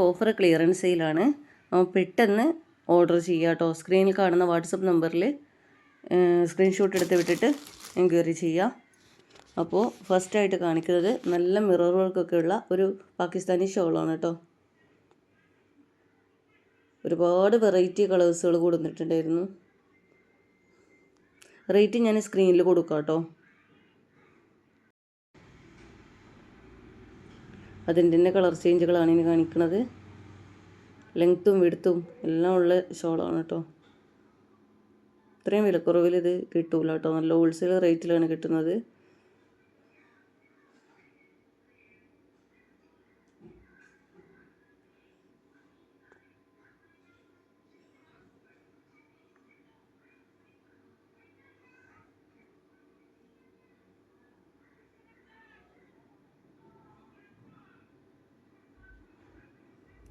Offer ക്ലിയറൻസിലാണ് പെട്ടെന്ന് order ചെയ്യുക കേട്ടോ. സ്ക്രീനിൽ കാണുന്ന വാട്സപ്പ് നമ്പറിൽ സ്ക്രീൻഷോട്ട് എടുത്ത് വിട്ടിട്ട് എൻക്വയറി ചെയ്യുക അപ്പോൾ ഫസ്റ്റായിട്ട് കാണിക്കുന്നത് നല്ല മിറർ വർക്കൊക്കെ ഉള്ള ഒരു പാകിസ്ഥാനി ഷോളാണ് കേട്ടോ. ഒരുപാട് വെറൈറ്റി കളേഴ്സുകൾ കൊടുത്തിട്ടുണ്ടായിരുന്നു. റേറ്റ് ഞാൻ സ്ക്രീനിൽ കൊടുക്കാം കേട്ടോ. അതിന്റെ തന്നെ കളർ ചേഞ്ചുകളാണ് ഇനി കാണിക്കുന്നത് ലെങ്ത്തും വിടുത്തും എല്ലാം ഉള്ള ഷോളാണ് കേട്ടോ ഇത്രയും വിലക്കുറവിൽ ഇത് കിട്ടൂല കേട്ടോ നല്ല ഹോൾസെയിൽ റേറ്റിലാണ് കിട്ടുന്നത്.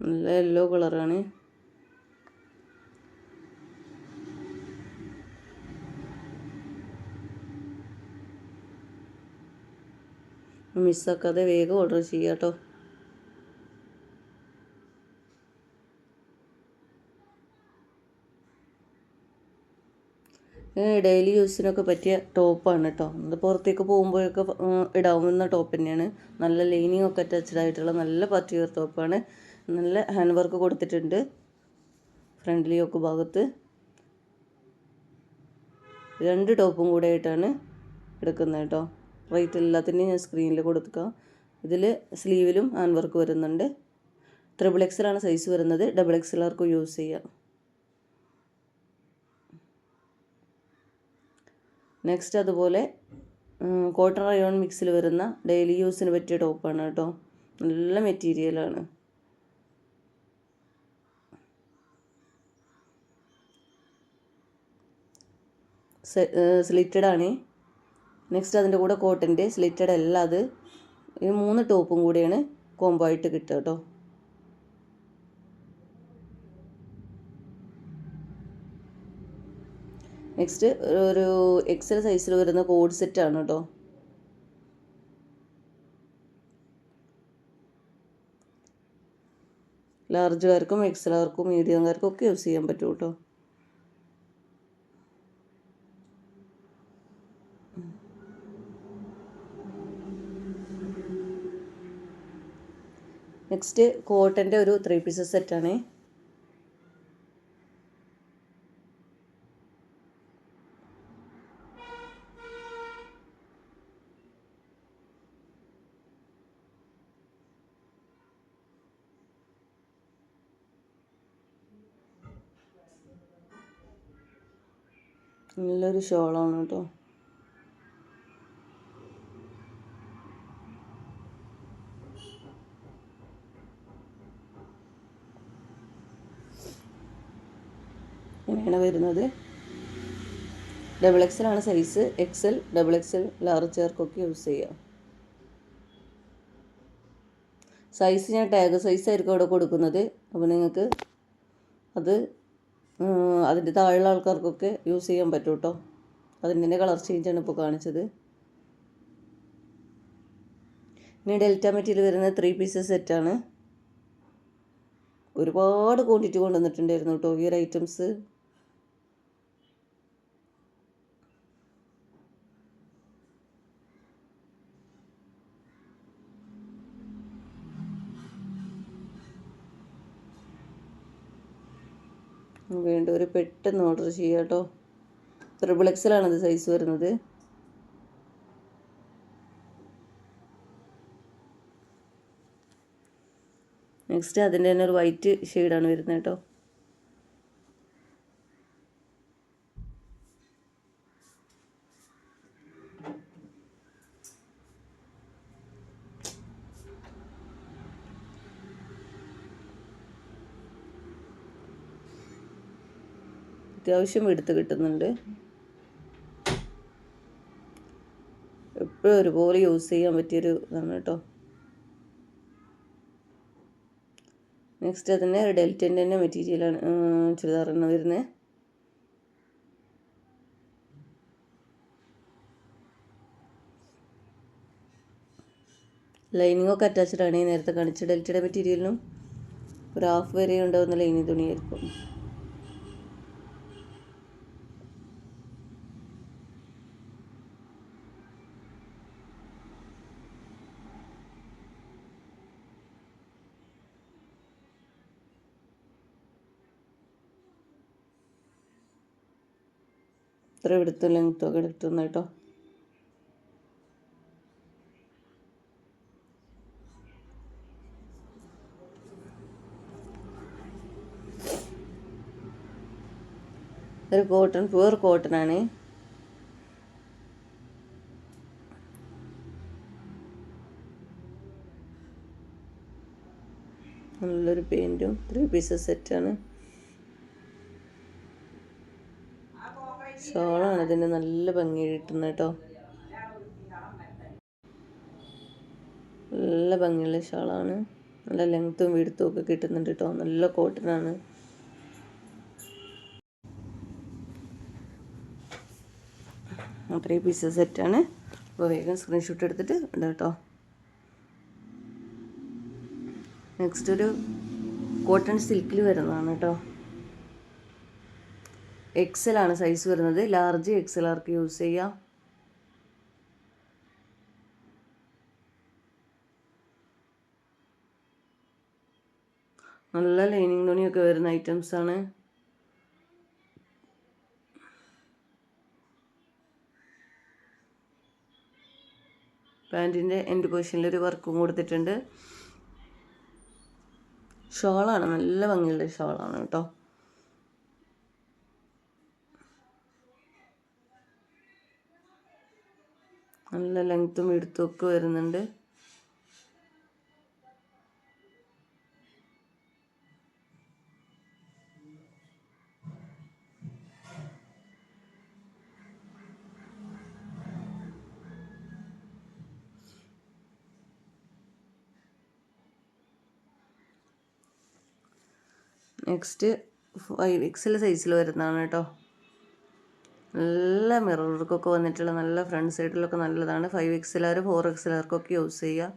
നല്ല യെല്ലോ കളറാണ് മിസ്സാക്കാതെ വേഗം ഓർഡർ ചെയ്യാം കേട്ടോ ഡെയിലി യൂസിനൊക്കെ പറ്റിയ ടോപ്പാണ് കേട്ടോ അത് പുറത്തേക്ക് പോകുമ്പോഴൊക്കെ ഇടാവുന്ന ടോപ്പ് തന്നെയാണ്. നല്ല ലൈനിങ് ഒക്കെ അറ്റാച്ച്ഡ് ആയിട്ടുള്ള നല്ല വെയർ ടോപ്പാണ് നല്ല ഹാൻഡ് വർക്ക് കൊടുത്തിട്ടുണ്ട്. ഫ്രണ്ട്ലി ഒക്കെ ഭാഗത്ത്. രണ്ട് ടോപ്പും കൂടെ ആയിട്ടാണ് എടുക്കുന്നത് കേട്ടോ. റേറ്റ് എല്ലാത്തിന്റെയും ഞാൻ സ്ക്രീനിൽ കൊടുക്കുക ഇതിൽ സ്ലീവിലും ഹാൻഡ് വർക്ക് വരുന്നുണ്ട്. ട്രിപ്പിൾ എക്സിലാണ് സൈസ് വരുന്നത്. ഡബിൾ എക്സലാർക്കും യൂസ് ചെയ്യാം. നെക്സ്റ്റ് അതുപോലെ കോട്ടൺ റയോൺ മിക്സിൽ വരുന്ന ഡെയിലി യൂസിന് പറ്റിയ ടോപ്പാണ് കേട്ടോ. നല്ല മെറ്റീരിയലാണ് സ്ലിറ്റഡ് ആണ്. നെക്സ്റ്റ് അതിന്റെ കൂടെ കോട്ടന്റെ സ്ലിറ്റഡ് അല്ല അത്. ഈ മൂന്ന് ടോപ്പും കൂടിയാണ് കോംബോ ആയിട്ട് കിട്ടുക കേട്ടോ നെക്സ്റ്റ് ഒരു എക്സൽ സൈസിൽ വരുന്ന കോഡ് സെറ്റാണ് കേട്ടോ ലാർജുകാർക്കും എക്സലുകാർക്കും മീഡിയംകാർക്കും ഒക്കെ യൂസ് ചെയ്യാൻ പറ്റും കേട്ടോ നെക്സ്റ്റ് കോട്ടന്റെ ഒരു ത്രീ പീസസ് സെറ്റാണ് നല്ലൊരു ഷോളാണ് കേട്ടോ. വരുന്നത് ഡബിൾ എക്സൽ ആണ് size XL double XL large ചേർക്കൊക്കെ use ചെയ്യാം. സൈസ് ഞാൻ ടാഗ് സൈസ് ആയിരിക്കും അവിടെ കൊടുക്കുന്നത്. അപ്പോൾ നിങ്ങൾക്ക് അത് അതിന്റെ താഴെയുള്ള ആൾക്കാർക്കൊക്കെ യൂസ് ചെയ്യാൻ പറ്റും കേട്ടോ അതിന്റെ കളർ ചേഞ്ചാണ് ഇപ്പോൾ കാണിച്ചത്. ഇനി ഡെൽറ്റ മെറ്റീരിയൽ വരുന്ന ത്രീ പീസസ് സെറ്റാണ് ഒരുപാട് ക്വാണ്ടിറ്റി കൊണ്ടുവന്നിട്ടുണ്ടായിരുന്നു കേട്ടോ ഈ ഒരു ഐറ്റംസ് വേണ്ടവർ പെട്ടെന്ന് ഓർഡർ ചെയ്യുക കേട്ടോ. ഇത് സൈസ് വരുന്നത്. നെക്സ്റ്റ് അതിന്റെ തന്നെ ഒരു വൈറ്റ് ഷെയ്ഡാണ് വരുന്നത് കേട്ടോ. അത്യാവശ്യം എടുത്ത് കിട്ടുന്നുണ്ട്. എപ്പോഴും ഒരുപോലെ യൂസ് ചെയ്യാൻ പറ്റിയൊരു ഇതാണ് കേട്ടോ. നെക്സ്റ്റ് അതിന്റെ ഡെൽറ്റന്റെ തന്നെ മെറ്റീരിയലാണ് ചുരിദാറിന് വരുന്നത് ലൈനിങ് ഒക്കെ അറ്റാച്ച്ഡ് ആണ്. ഈ നേരത്തെ കാണിച്ച ഡെൽറ്റയുടെ മെറ്റീരിയലിനും ഒരു ഹാഫ് വരെ ഉണ്ടാവുന്ന ലൈനിങ് തുണിയായിരിക്കും. ഇത്ര എടുത്തു ലെങ്ത്തൊക്കെ എടുത്തുനിന്ന് കേട്ടോ. ഒരു കോട്ടൺ പ്യുവർ കോട്ടൺ ആണ്. നല്ലൊരു പെയിന്റും ത്രീ പീസസ് സെറ്റാണ് ഷോളാണ് ഇതിന് നല്ല ഭംഗി കിട്ടുന്നത് കേട്ടോ. നല്ല ഭംഗിയുള്ള ഷാളാണ് നല്ല ലെങ്ത്തും വീടുത്തും ഒക്കെ കിട്ടുന്നുണ്ട് കേട്ടോ. നല്ല കോട്ടനാണ് അത്രയും പീസസ് സെറ്റാണ് അപ്പോൾ വേഗം സ്ക്രീൻഷോട്ട് എടുത്തിട്ട് ഇടാം കേട്ടോ. നെക്സ്റ്റ് ഒരു കോട്ടൺ സിൽക്കിൽ വരുന്നതാണ് കേട്ടോ. എക്സൽ ആണ് സൈസ് വരുന്നത്. ലാർജ് എക്സൽ ആർക്ക് യൂസ് ചെയ്യാം? നല്ല ലൈനിങ് തുണിയൊക്കെ വരുന്ന ഐറ്റംസ് ആണ്. പാന്റിന്റെ എൻഡ് പൊസിഷനിൽ ഒരു വർക്കും കൊടുത്തിട്ടുണ്ട്. ഷോളാണ്. നല്ല ഭംഗിയുള്ള ഷോളാണ് കേട്ടോ. നല്ല ലെങ്ത്തും എടുത്തും ഒക്കെ വരുന്നുണ്ട്. നെക്സ്റ്റ് ഫൈവ് എക്സൽ സൈസിൽ വരുന്നതാണ് കേട്ടോ നല്ല മിറർ വർക്കൊക്കെ വന്നിട്ടുള്ള നല്ല ഫ്രണ്ട് സൈഡിലൊക്കെ നല്ലതാണ്. ഫൈവ് എക്സലാർ ഫോർ എക്സലാർക്കൊക്കെ യൂസ് ചെയ്യുക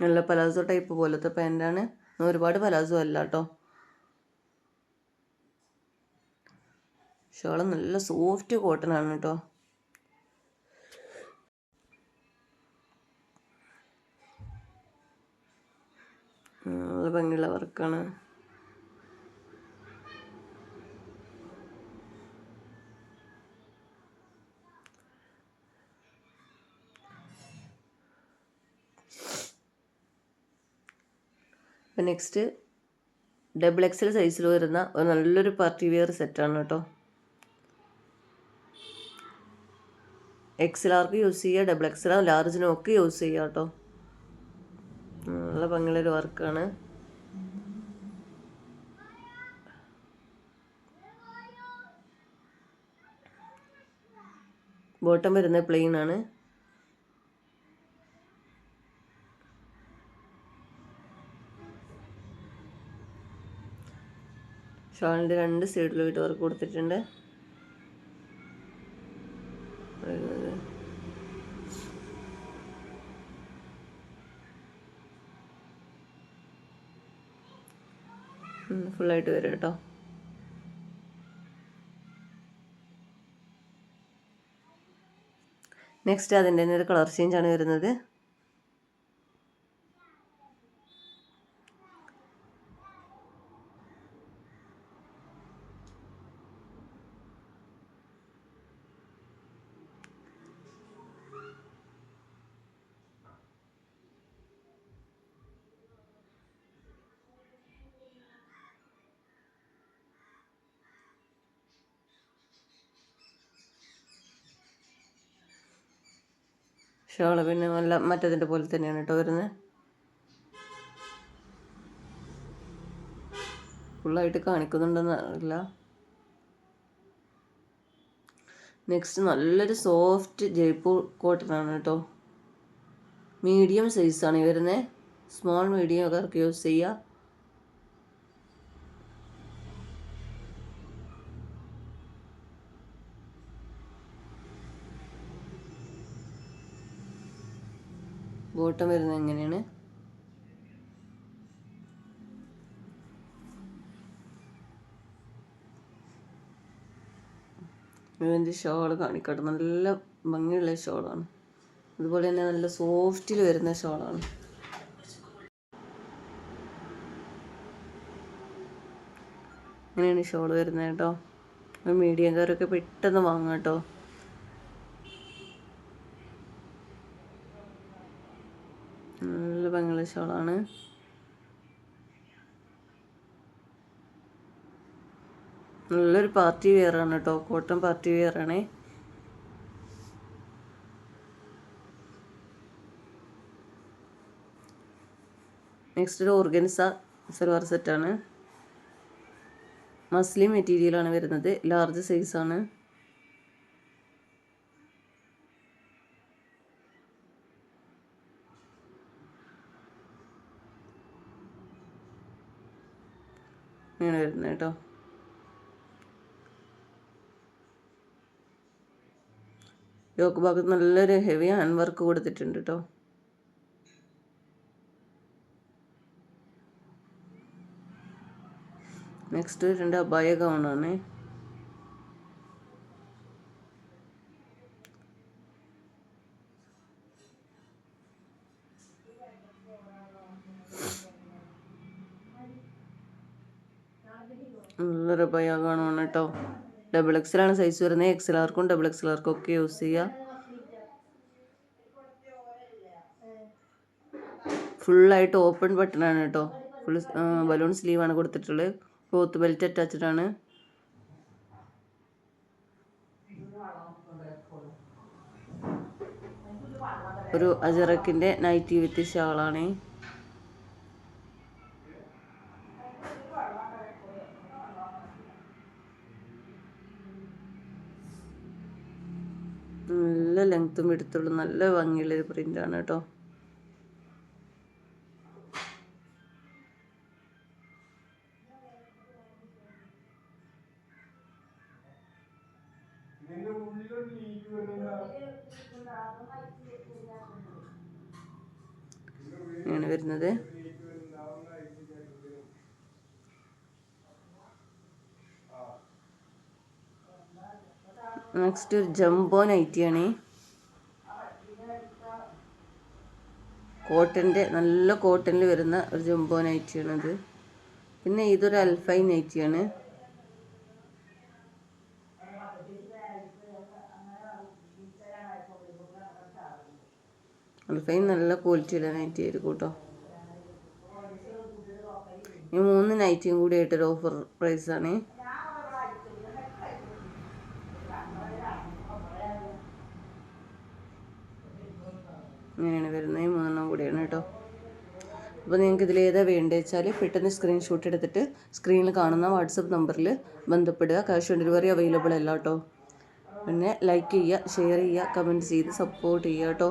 നല്ല പലാസോ ടൈപ്പ് പോലത്തെ പാന്റാണ് ഒരുപാട് പലാസോ അല്ല കേട്ടോ ഷോൾ നല്ല സോഫ്റ്റ് കോട്ടൺ ആണ് കേട്ടോ. നല്ല ഭംഗിയുള്ള വർക്കാണ്. നെക്സ്റ്റ് ഡബിൾ എക്സൽ സൈസിൽ വരുന്ന ഒരു നല്ലൊരു പാർട്ടി വെയർ സെറ്റാണ് കേട്ടോ. എക്സൽ ആർക്ക് യൂസ് ചെയ്യുക ഡബിൾ എക്സൽ ലാർജിനും ഒക്കെ യൂസ് ചെയ്യുക കേട്ടോ നല്ല ഭംഗിയുള്ളൊരു വർക്കാണ് ബോട്ടം വരുന്ന പ്ലെയിൻ ആണ്. ഷാളിന്റെ രണ്ട് സൈഡിലായിട്ട് വർക്ക് കൊടുത്തിട്ടുണ്ട്. ഫുള്ളായിട്ട് വരും കേട്ടോ. നെക്സ്റ്റ് അതിന്റെ തന്നെ ഒരു കളർ ചേഞ്ച് ആണ് വരുന്നത്. ഷോൾ പിന്നെ നല്ല മറ്റതിന്റെ പോലെ തന്നെയാണ് കേട്ടോ വരുന്നത് ഫുള്ളായിട്ട് കാണിക്കുന്നുണ്ടെന്ന് അറിയില്ല. നെക്സ്റ്റ് നല്ലൊരു സോഫ്റ്റ് ജയ്പൂർ കോട്ടൺ ആണ് കേട്ടോ മീഡിയം സൈസാണ് ഈ വരുന്നത് സ്മോൾ മീഡിയം ഒക്കെ യൂസ് ചെയ്യുക ബോട്ടം വരുന്നത് എങ്ങനെയാണ്? ഇതിന്റെ ഷോൾ കാണിക്കട്ടെ. നല്ല ഭംഗിയുള്ള ഷോളാണ്. അതുപോലെ തന്നെ നല്ല സോഫ്റ്റിൽ വരുന്ന ഷോളാണ്. ഇങ്ങനെയാണ് ഷോൾ വരുന്നത് കേട്ടോ. മീഡിയംകാരൊക്കെ പെട്ടെന്ന് വാങ്ങാം കേട്ടോ. ഭംഗിയുള്ള ഷോളാണ്. നല്ലൊരു പാർട്ടി വെയർ ആണ് കേട്ടോ കോട്ടൺ പാർട്ടി വെയർ ആണ്. നെക്സ്റ്റ് ഒരു ഓർഗൻസ സൽവാർ സെറ്റാണ്. മസ്ലിം മെറ്റീരിയലാണ് വരുന്നത്. ലാർജ് സൈസാണ് ഇങ്ങനെ വരുന്നത് കേട്ടോ. യോക്ക് ഭാഗത്ത് നല്ലൊരു ഹെവി ഹാൻഡ് വർക്ക് കൊടുത്തിട്ടുണ്ട് കേട്ടോ. നെക്സ്റ്റ് രണ്ട് അബായ ഗൗണാണ് നല്ലൊരു അബായ ഗൗണാണ് കേട്ടോ ഡബിൾ എക്സലാണ് സൈസ് വരുന്നത്. ആർക്കും ഡബിൾ എക്സ് ആർക്കും ഒക്കെ യൂസ് ചെയ്യുക ഫുള്ളായിട്ട് ഓപ്പൺ ബട്ടണാണ് കേട്ടോ ഫുൾ ബലൂൺ സ്ലീവാണ് കൊടുത്തിട്ടുള്ളത്. ക്ലോത്ത് ബെൽറ്റ് അറ്റാച്ച്ഡ് ആണ്. ഒരു അജറക്കിന്റെ നൈറ്റി വിത്ത് ഷാളാണ് നല്ല ലെങ്ത്തും എടുത്തുള്ളൂ. നല്ല ഭംഗിയുള്ളൊരു പ്രിന്റാണ് കേട്ടോ. ഇങ്ങനെ വരുന്നത്. നെക്സ്റ്റ് ഒരു ജംബോ നൈറ്റിയാണ് കോട്ടന്റെ നല്ല കോട്ടണിൽ വരുന്ന ഒരു ജംബോ നൈറ്റിയാണത് പിന്നെ ഇതൊരു അൽഫൈൻ നൈറ്റിയാണ് അൽഫൈൻ നല്ല ക്വാളിറ്റിയുള്ള നൈറ്റി ആയിരിക്കും കേട്ടോ. ഈ മൂന്ന് നൈറ്റിയും കൂടി ആയിട്ടൊരു ഓഫർ പ്രൈസാണ് ഇങ്ങനെയാണ് വരുന്നത്. മൂന്നെണ്ണം കൂടിയാണ് കേട്ടോ. അപ്പോൾ നിങ്ങൾക്ക് ഇതിൽ ഏതാ വേണ്ടത് വെച്ചാൽ പെട്ടെന്ന് സ്ക്രീൻഷോട്ട് എടുത്തിട്ട് സ്ക്രീനിൽ കാണുന്ന വാട്സപ്പ് നമ്പറിൽ ബന്ധപ്പെടുക. ക്യാഷ് ഓൺ ഡെലിവറി അവൈലബിൾ അല്ല കേട്ടോ. പിന്നെ ലൈക്ക് ചെയ്യുക ഷെയർ ചെയ്യുക കമന്റ് ചെയ്ത് സപ്പോർട്ട് ചെയ്യുക കേട്ടോ.